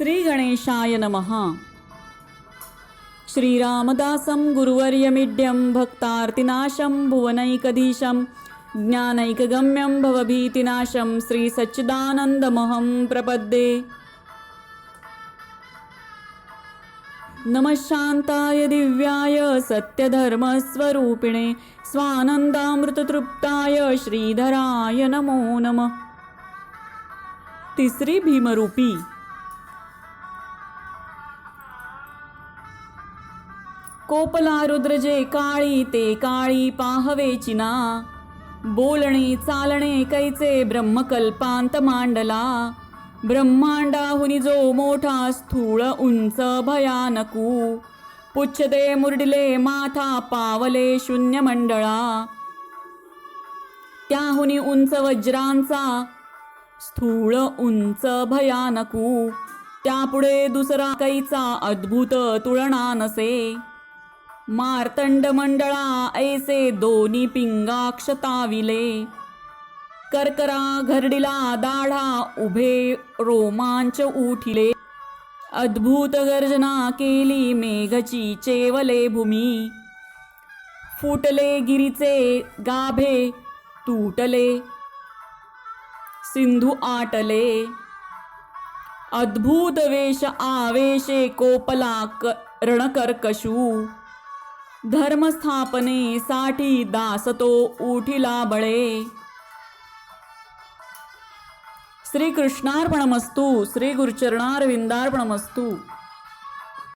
श्री गणेशाय नमः. श्रीरामदासं गुरुवर्यमिड्यं भक्तार्तिनाशं भुवनैकधीशं ज्ञानैकगम्यं भवभीतिनाशं श्रीसच्चिदानन्दमहं प्रपद्ये. नमः शान्ताय दिव्याय सत्यधर्मस्वरूपिणे स्वानन्दामृततृप्ताय श्रीधराय नमो नमः. तिसरी भीमरूपी. कोपला रुद्र जे काळी ते काळी पाहवे चिना. बोलणे चालणे कैचे ब्रह्मकल्पांत मांडला. ब्रह्मांडाहुनी जो मोठा स्थूळ उंच भयानकू. पुच्छते मुरडिले माथा पावले शून्य मंडळा त्याहुनी उंच वज्रांचा स्थूळ उंच भयानकू. त्यापुढे दुसरा कैचा अद्भुत तुळना नसे. मार्तंड मंडळा ऐसे दोन्ही पिंगाक्षताविले. करकरा घरडिला दाढा उभे रोमांच उठिले. अद्भुत गर्जना केली मेघची चेवले भूमी. फुटले गिरीचे गाभे तुटले. सिंधू आटले. अद्भुत वेश आवेशे कोपला क धर्मस्थापने साठी दासतो उठिला बळे. श्री कृष्णार्पणमस्तू श्री गुरुचरणारविंदार्पणमस्तू